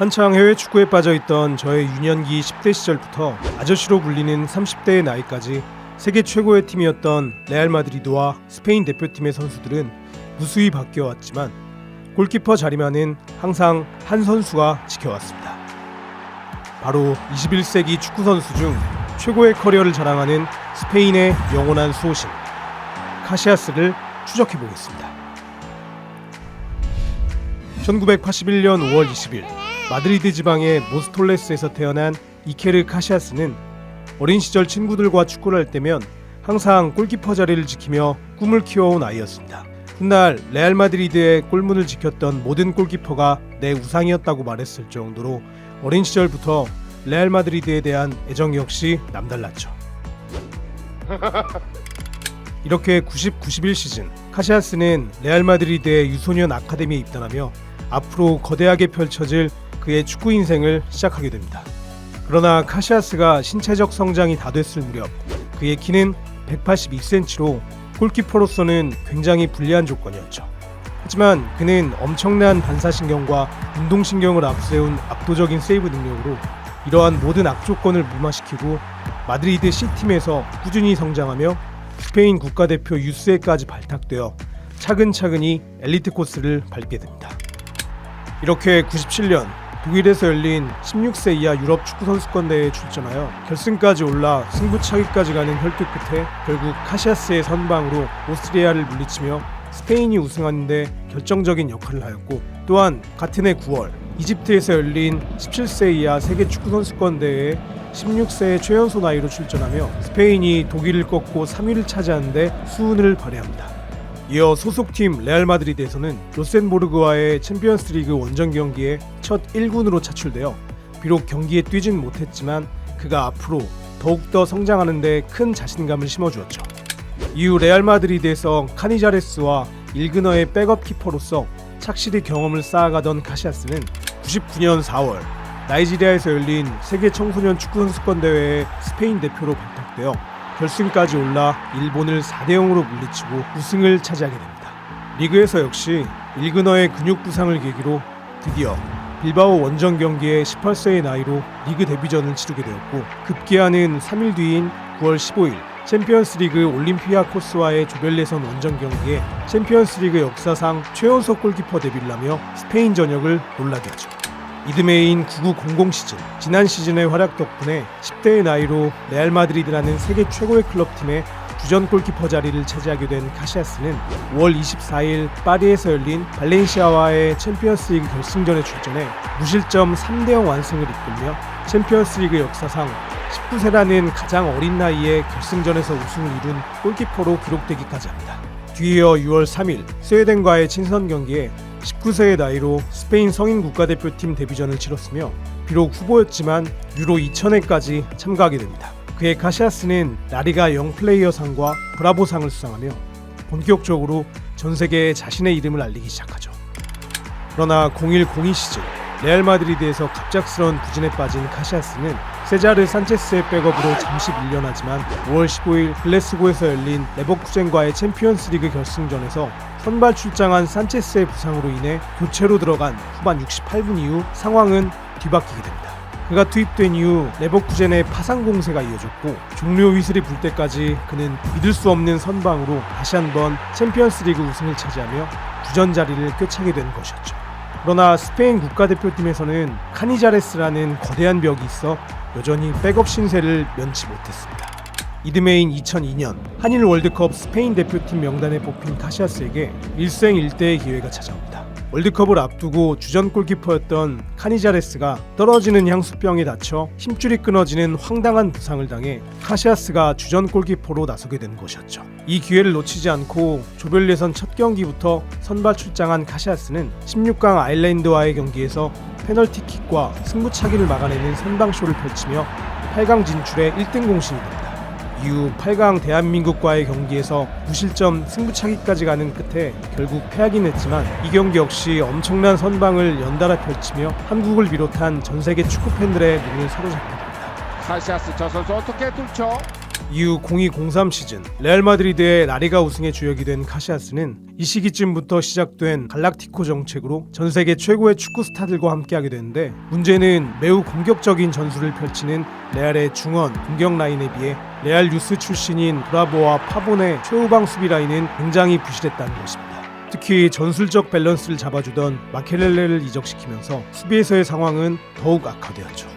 한창 해외 축구에 빠져 있던 저의 유년기 10대 시절부터 아저씨로 불리는 30대의 나이까지 세계 최고의 팀이었던 레알 마드리드와 스페인 대표팀의 선수들은 무수히 바뀌어 왔지만 골키퍼 자리만은 항상 한 선수가 지켜왔습니다. 바로 21세기 축구 선수 중 최고의 커리어를 자랑하는 스페인의 영원한 수호신 카시아스를 추적해 보겠습니다. 1981년 5월 20일 마드리드 지방의 모스톨레스에서 태어난 이케르 카시아스는 어린 시절 친구들과 축구를 할 때면 항상 골키퍼 자리를 지키며 꿈을 키워온 아이였습니다. 훗날 레알 마드리드의 골문을 지켰던 모든 골키퍼가 내 우상이었다고 말했을 정도로 어린 시절부터 레알 마드리드에 대한 애정 역시 남달랐죠. 이렇게 90-91 시즌 카시아스는 레알 마드리드의 유소년 아카데미에 입단하며 앞으로 거대하게 펼쳐질 그의 축구 인생을 시작하게 됩니다. 그러나 카시아스가 신체적 성장이 다 됐을 무렵 그의 키는 182cm로 골키퍼로서는 굉장히 불리한 조건이었죠. 하지만 그는 엄청난 반사신경과 운동신경을 앞세운 압도적인 세이브 능력으로 이러한 모든 악조건을 무마시키고 마드리드 C팀에서 꾸준히 성장하며 스페인 국가대표 유스에까지 발탁되어 차근차근히 엘리트 코스를 밟게 됩니다. 이렇게 97년 독일에서 열린 16세 이하 유럽 축구 선수권 대회에 출전하여 결승까지 올라 승부차기까지 가는 혈투 끝에 결국 카시아스의 선방으로 오스트리아를 물리치며 스페인이 우승하는데 결정적인 역할을 하였고 또한 같은 해 9월 이집트에서 열린 17세 이하 세계 축구 선수권 대회에 16세의 최연소 나이로 출전하며 스페인이 독일을 꺾고 3위를 차지하는데 수운을 발휘합니다. 이어 소속팀 레알 마드리드에서는 로센보르그와의 챔피언스리그 원정 경기에 첫 1군으로 차출되어 비록 경기에 뛰진 못했지만 그가 앞으로 더욱더 성장하는 데 큰 자신감을 심어주었죠. 이후 레알 마드리드에서 카니자레스와 일그너의 백업 키퍼로서 착실히 경험을 쌓아가던 카시아스는 99년 4월 나이지리아에서 열린 세계 청소년 축구 선수권 대회에 스페인 대표로 발탁되어 결승까지 올라 일본을 4대 0으로 물리치고 우승을 차지하게 됩니다. 리그에서 역시 일그너의 근육 부상을 계기로 드디어 빌바오 원정 경기에 18세의 나이로 리그 데뷔전을 치르게 되었고 급기야는 3일 뒤인 9월 15일 챔피언스리그 올림피아 코스와의 조별 예선 원정 경기에 챔피언스리그 역사상 최연소 골키퍼 데뷔를 하며 스페인 전역을 놀라게 하죠. 이듬해인 9900 시즌 지난 시즌의 활약 덕분에 10대의 나이로 레알 마드리드라는 세계 최고의 클럽팀의 주전 골키퍼 자리를 차지하게 된 카시아스는 5월 24일 파리에서 열린 발렌시아와의 챔피언스리그 결승전에 출전해 무실점 3대0 완승을 이끌며 챔피언스리그 역사상 19세라는 가장 어린 나이에 결승전에서 우승을 이룬 골키퍼로 기록되기까지 합니다. 뒤이어 6월 3일 스웨덴과의 친선 경기에 19세의 나이로 스페인 성인 국가대표팀 데뷔전을 치렀으며 비록 후보였지만 유로 2000회까지 참가하게 됩니다. 그의 카시아스는 라리가 영플레이어상과 브라보상을 수상하며 본격적으로 전 세계에 자신의 이름을 알리기 시작하죠. 그러나 0102 시즌 레알 마드리드에서 갑작스러운 부진에 빠진 카시아스는 세자르 산체스의 백업으로 잠시 밀려나지만 5월 15일 글래스고에서 열린 레버쿠젠과의 챔피언스리그 결승전에서 선발 출장한 산체스의 부상으로 인해 교체로 들어간 후반 68분 이후 상황은 뒤바뀌게 됩니다. 그가 투입된 이후 레버쿠젠의 파상 공세가 이어졌고 종료 휘슬이 불 때까지 그는 믿을 수 없는 선방으로 다시 한번 챔피언스리그 우승을 차지하며 주전 자리를 꿰차게 된 것이었죠. 그러나 스페인 국가대표팀에서는 카니자레스라는 거대한 벽이 있어 여전히 백업 신세를 면치 못했습니다. 이듬해인 2002년 한일 월드컵 스페인 대표팀 명단에 뽑힌 카시아스에게 일생일대의 기회가 찾아옵니다. 월드컵을 앞두고 주전 골키퍼였던 카니자레스가 떨어지는 향수병에 다쳐 힘줄이 끊어지는 황당한 부상을 당해 카시아스가 주전 골키퍼로 나서게 된 것이었죠. 이 기회를 놓치지 않고 조별 예선 첫 경기부터 선발 출장한 카시아스는 16강 아일랜드와의 경기에서 페널티킥과 승부차기를 막아내는 선방쇼를 펼치며 8강 진출에 1등 공신이 됩니다. 이후 8강 대한민국과의 경기에서 무실점 승부차기까지 가는 끝에 결국 패하긴 했지만 이 경기 역시 엄청난 선방을 연달아 펼치며 한국을 비롯한 전 세계 축구 팬들의 눈을 사로잡게 됩니다. 카시아스 저 선수 어떻게 뚫죠? 이후 0203 시즌 레알 마드리드의 라리가 우승의 주역이 된 카시아스는 이 시기쯤부터 시작된 갈락티코 정책으로 전 세계 최고의 축구 스타들과 함께하게 되는데 문제는 매우 공격적인 전술을 펼치는 레알의 중원 공격 라인에 비해 레알 유스 출신인 브라보와 파본의 최후방 수비 라인은 굉장히 부실했다는 것입니다. 특히 전술적 밸런스를 잡아주던 마케렐레를 이적시키면서 수비에서의 상황은 더욱 악화되었죠.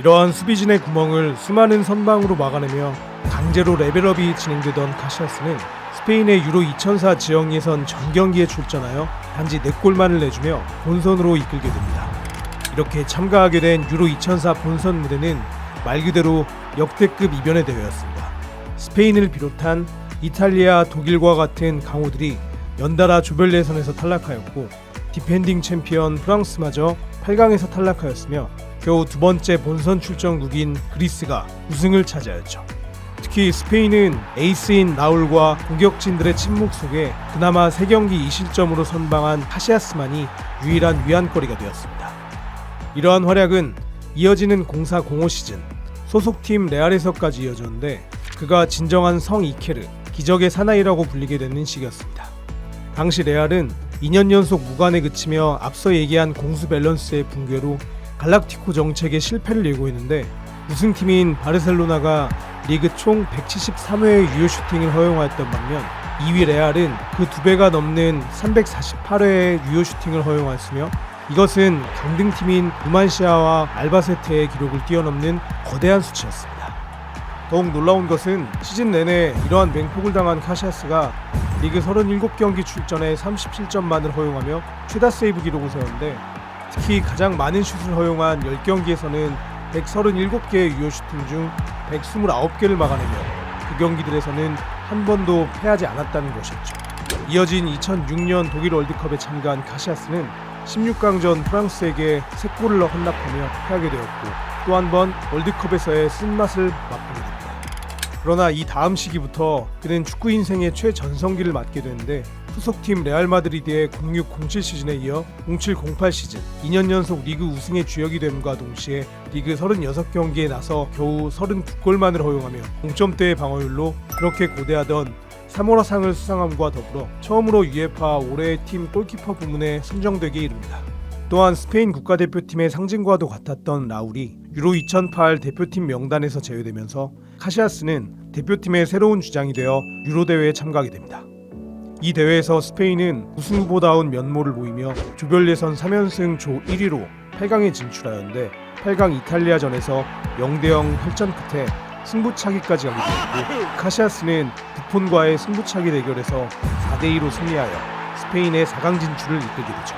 이러한 수비진의 구멍을 수많은 선방으로 막아내며 강제로 레벨업이 진행되던 카시아스는 스페인의 유로 2004 지역 예선 전 경기에 출전하여 단지 4골만을 내주며 본선으로 이끌게 됩니다. 이렇게 참가하게 된 유로 2004 본선 무대는 말 그대로 역대급 이변의 대회였습니다. 스페인을 비롯한 이탈리아, 독일과 같은 강호들이 연달아 조별 예선에서 탈락하였고 디펜딩 챔피언 프랑스마저 8강에서 탈락하였으며 겨우 두 번째 본선 출전국인 그리스가 우승을 차지하였죠. 특히 스페인은 에이스인 라울과 공격진들의 침묵 속에 그나마 3경기 2실점으로 선방한 카시아스만이 유일한 위안거리가 되었습니다. 이러한 활약은 이어지는 0405 시즌 소속팀 레알에서까지 이어졌는데 그가 진정한 성 이케르, 기적의 사나이라고 불리게 되는 시기였습니다. 당시 레알은 2년 연속 무관에 그치며 앞서 얘기한 공수 밸런스의 붕괴로 갈락티코 정책에 실패를 예고했는데 우승팀인 바르셀로나가 리그 총 173회의 유효 슈팅을 허용하였던 반면 2위 레알은 그 두 배가 넘는 348회의 유효 슈팅을 허용하였으며 이것은 강등팀인 누만시아와 알바세테의 기록을 뛰어넘는 거대한 수치였습니다. 더욱 놀라운 것은 시즌 내내 이러한 맹폭을 당한 카시아스가 리그 37경기 출전에 37점만을 허용하며 최다 세이브 기록을 세웠는데 특히 가장 많은 슛을 허용한 10경기에서는 137개의 유효 슈팅 중 129개를 막아내며 그 경기들에서는 한 번도 패하지 않았다는 것이었죠. 이어진 2006년 독일 월드컵에 참가한 카시아스는 16강전 프랑스에게 3골을 헌납하며 패하게 되었고 또 한 번 월드컵에서의 쓴맛을 맛보게 됩니다. 그러나 이 다음 시기부터 그는 축구 인생의 최전성기를 맞게 되는데 소속팀 레알 마드리드의 0607 시즌에 이어 0708 시즌 2년 연속 리그 우승의 주역이 됨과 동시에 리그 36경기에 나서 겨우 32골만을 허용하며 동점대의 방어율로 그렇게 고대하던 3월화상을 수상함과 더불어 처음으로 UEFA 올해의 팀 골키퍼 부문에 선정되게 이릅니다. 또한 스페인 국가대표팀의 상징과도 같았던 라울이 유로 2008 대표팀 명단에서 제외되면서 카시아스는 대표팀의 새로운 주장이 되어 유로 대회에 참가하게 됩니다. 이 대회에서 스페인은 우승 후보다운 면모를 보이며 조별 예선 3연승 조 1위로 8강에 진출하였는데 8강 이탈리아전에서 0대0 혈전 끝에 승부차기까지 가게 되었고 카시아스는 부폰과의 승부차기 대결에서 4대2로 승리하여 스페인의 4강 진출을 이끌게 되죠.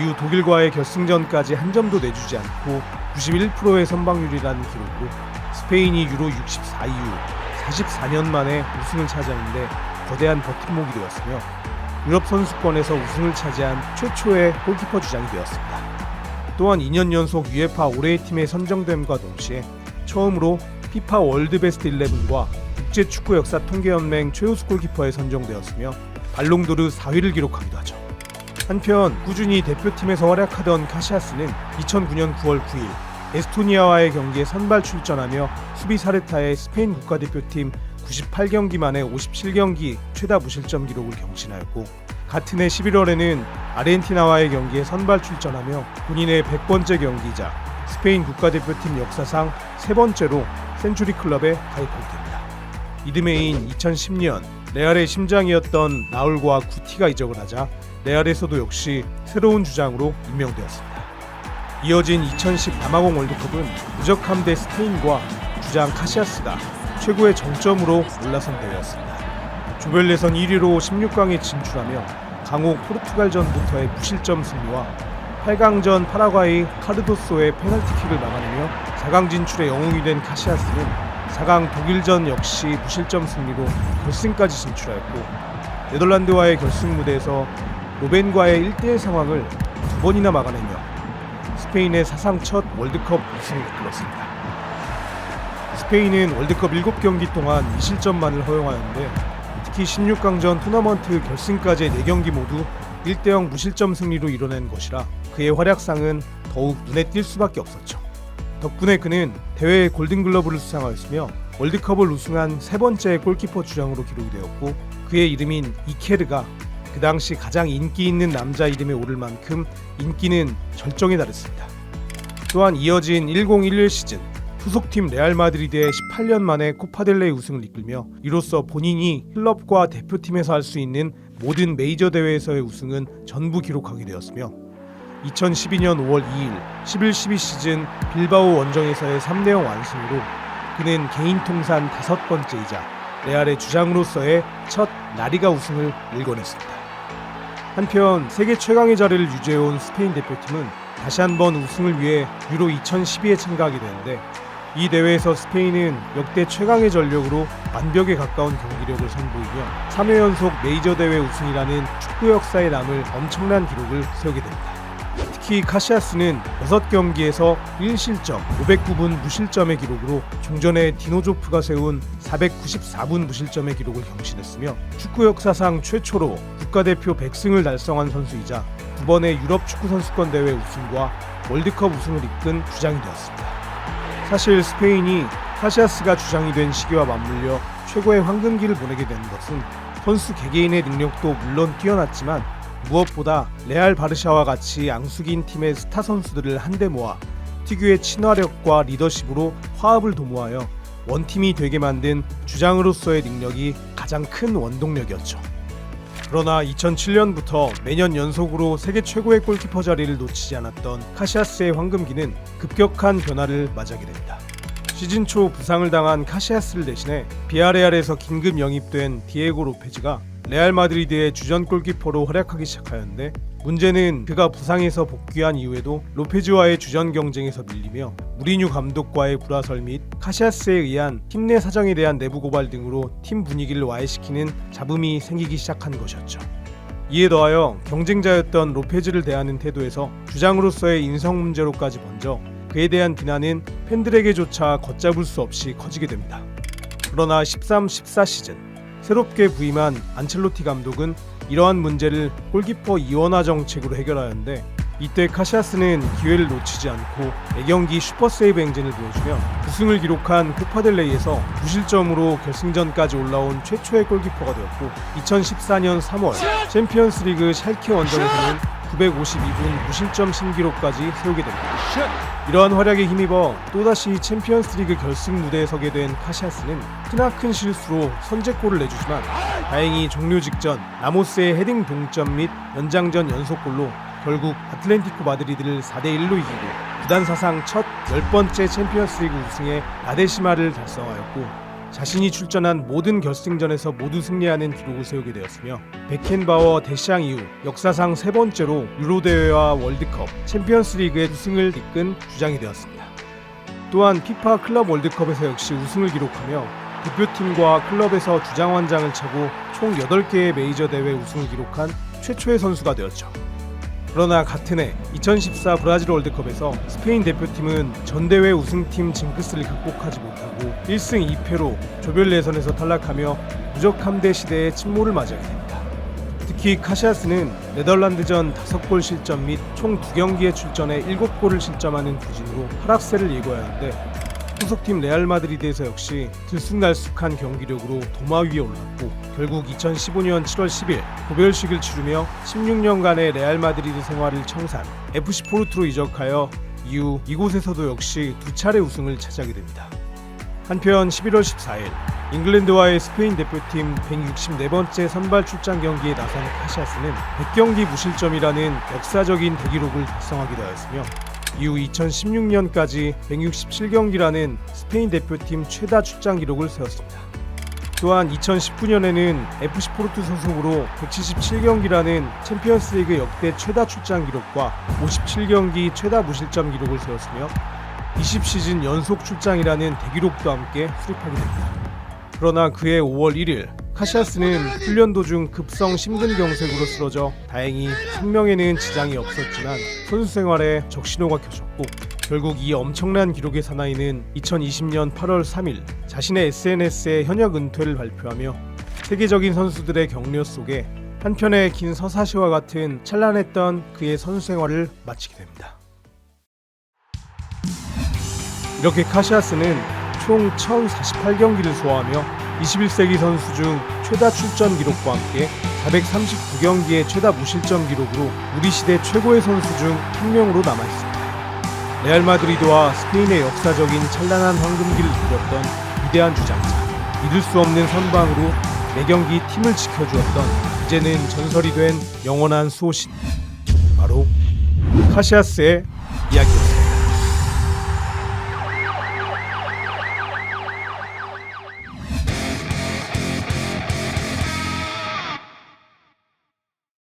이후 독일과의 결승전까지 한 점도 내주지 않고 91%의 선방률이라는 기록으로 스페인이 유로 64 이후 44년 만에 우승을 차지하는데 거대한 버팀목이 되었으며 유럽 선수권에서 우승을 차지한 최초의 골키퍼 주장이 되었습니다. 또한 2년 연속 UEFA 올해의 팀에 선정됨과 동시에 처음으로 피파 월드 베스트 11과 국제 축구 역사 통계 연맹 최우수 골키퍼에 선정되었으며 발롱도르 4위를 기록하기도 하죠. 한편 꾸준히 대표팀에서 활약하던 카시아스는 2009년 9월 9일 에스토니아와의 경기에 선발 출전하며 수비 사레타의 스페인 국가대표팀 98경기 만에 57경기 최다 무실점 기록을 경신하였고 같은 해 11월에는 아르헨티나와의 경기에 선발 출전하며 본인의 100번째 경기이자 스페인 국가대표팀 역사상 세 번째로 센츄리 클럽에 가입하게 됩니다. 이듬해인 2010년 레알의 심장이었던 라울과 구티가 이적을 하자 레알에서도 역시 새로운 주장으로 임명되었습니다. 이어진 2010 남아공 월드컵은 무적함 대 스페인과 주장 카시아스가 최고의 정점으로 올라선 대회였습니다. 조별 예선 1위로 16강에 진출하며 강호 포르투갈전부터의 무실점 승리와 8강전 파라과이 카르도소의 페널티킥을 막아내며 4강 진출의 영웅이 된 카시아스는 4강 독일전 역시 무실점 승리로 결승까지 진출하였고 네덜란드와의 결승 무대에서 로벤과의 1대1 상황을 두 번이나 막아내며 스페인의 사상 첫 월드컵 우승을 이끌었습니다. 스페인은 월드컵 7경기 동안 2실점만을 허용하였는데 특히 16강전 토너먼트 결승까지의 4경기 모두 1대0 무실점 승리로 이뤄낸 것이라 그의 활약상은 더욱 눈에 띌 수밖에 없었죠. 덕분에 그는 대회 골든글러브를 수상하였으며 월드컵을 우승한 세 번째 골키퍼 주장으로 기록이 되었고 그의 이름인 이케르가 그 당시 가장 인기 있는 남자 이름에 오를 만큼 인기는 절정에 달했습니다. 또한 이어진 1011 시즌 소속팀 레알 마드리드의 18년 만에 코파델레 우승을 이끌며 이로써 본인이 클럽과 대표팀에서 할 수 있는 모든 메이저 대회에서의 우승은 전부 기록하게 되었으며 2012년 5월 2일 11-12 시즌 빌바오 원정에서의 3대0 완승으로 그는 개인 통산 다섯 번째이자 레알의 주장으로서의 첫 나리가 우승을 일궈냈습니다. 한편 세계 최강의 자리를 유지해온 스페인 대표팀은 다시 한번 우승을 위해 유로 2012에 참가하게 되는데 이 대회에서 스페인은 역대 최강의 전력으로 완벽에 가까운 경기력을 선보이며 3회 연속 메이저 대회 우승이라는 축구 역사에 남을 엄청난 기록을 세우게 됩니다. 특히 카시아스는 6경기에서 1실점, 509분 무실점의 기록으로 종전에 디노조프가 세운 494분 무실점의 기록을 경신했으며 축구 역사상 최초로 국가대표 100승을 달성한 선수이자 두 번의 유럽 축구 선수권 대회 우승과 월드컵 우승을 이끈 주장이 되었습니다. 사실 스페인이 카시아스가 주장이 된 시기와 맞물려 최고의 황금기를 보내게 되는 것은 선수 개개인의 능력도 물론 뛰어났지만 무엇보다 레알 바르샤와 같이 앙숙인 팀의 스타 선수들을 한데 모아 특유의 친화력과 리더십으로 화합을 도모하여 원팀이 되게 만든 주장으로서의 능력이 가장 큰 원동력이었죠. 그러나 2007년부터 매년 연속으로 세계 최고의 골키퍼 자리를 놓치지 않았던 카시아스의 황금기는 급격한 변화를 맞이하게 됩니다. 시즌 초 부상을 당한 카시아스를 대신해 비아레알에서 긴급 영입된 디에고 로페즈가 레알 마드리드의 주전 골키퍼로 활약하기 시작하였는데 문제는 그가 부상에서 복귀한 이후에도 로페즈와의 주전 경쟁에서 밀리며 무리뉴 감독과의 불화설 및 카시아스에 의한 팀 내 사정에 대한 내부 고발 등으로 팀 분위기를 와해시키는 잡음이 생기기 시작한 것이었죠. 이에 더하여 경쟁자였던 로페즈를 대하는 태도에서 주장으로서의 인성 문제로까지 번져 그에 대한 비난은 팬들에게조차 걷잡을 수 없이 커지게 됩니다. 그러나 13-14 시즌 새롭게 부임한 안첼로티 감독은 이러한 문제를 골키퍼 이원화 정책으로 해결하였는데 이때 카시아스는 기회를 놓치지 않고 매경기 슈퍼세이브 행진을 보여주며 우승을 기록한 코파델레이에서 무실점으로 결승전까지 올라온 최초의 골키퍼가 되었고 2014년 3월 챔피언스리그 샬케 원정에서는 952분 무실점 신기록까지 세우게 됩니다. 이러한 활약에 힘입어 또다시 챔피언스리그 결승 무대에 서게 된 카시아스는 크나큰 실수로 선제골을 내주지만 다행히 종료 직전 라모스의 헤딩 동점 및 연장전 연속골로 결국 아틀레티코 마드리드를 4대 1로 이기고 구단 사상 첫 10번째 챔피언스리그 우승에 라데시마를 달성하였고 자신이 출전한 모든 결승전에서 모두 승리하는 기록을 세우게 되었으며 베켄바워 대시앙 이후 역사상 세 번째로 유로 대회와 월드컵, 챔피언스리그의 우승을 이끈 주장이 되었습니다. 또한 피파 클럽 월드컵에서 역시 우승을 기록하며 대표팀과 클럽에서 주장 완장을 차고 총 8개의 메이저 대회 우승을 기록한 최초의 선수가 되었죠. 그러나 같은 해 2014 브라질 월드컵에서 스페인 대표팀은 전대회 우승팀 징크스를 극복하지 못하고 1승 2패로 조별 예선에서 탈락하며 무적함대 시대의 침몰을 맞이하게 됩니다. 특히 카시아스는 네덜란드전 5골 실점 및 총 2경기에 출전해 7골을 실점하는 부진으로 하락세를 예고하였는데 소속팀 레알 마드리드에서 역시 들쑥날쑥한 경기력으로 도마 위에 올랐고 결국 2015년 7월 10일 고별식을 치르며 16년간의 레알 마드리드 생활을 청산 FC 포르투로 이적하여 이후 이곳에서도 역시 두 차례 우승을 차지하게 됩니다. 한편 11월 14일 잉글랜드와의 스페인 대표팀 164번째 선발 출장 경기에 나선 카시아스는 100경기 무실점이라는 역사적인 대기록을 달성하게 되었으며 이후 2016년까지 167경기라는 스페인 대표팀 최다 출장 기록을 세웠습니다. 또한 2019년에는 FC 포르투 소속으로 177경기라는 챔피언스리그 역대 최다 출장 기록과 57경기 최다 무실점 기록을 세웠으며 20시즌 연속 출장이라는 대기록도 함께 수립하게 됩니다. 그러나 그해 5월 1일 카시아스는 훈련 도중 급성 심근경색으로 쓰러져 다행히 생명에는 지장이 없었지만 선수 생활에 적신호가 켜졌고 결국 이 엄청난 기록의 사나이는 2020년 8월 3일 자신의 SNS에 현역 은퇴를 발표하며 세계적인 선수들의 격려 속에 한편의 긴 서사시와 같은 찬란했던 그의 선수 생활을 마치게 됩니다. 이렇게 카시아스는 총 1048경기를 소화하며 21세기 선수 중 최다 출전 기록과 함께 439경기의 최다 무실점 기록으로 우리 시대 최고의 선수 중 한 명으로 남아 있습니다. 레알 마드리드와 스페인의 역사적인 찬란한 황금기를 누렸던 위대한 주장자, 믿을 수 없는 선방으로 매경기 팀을 지켜주었던 이제는 전설이 된 영원한 수호신 바로 카시아스의 이야기입니다.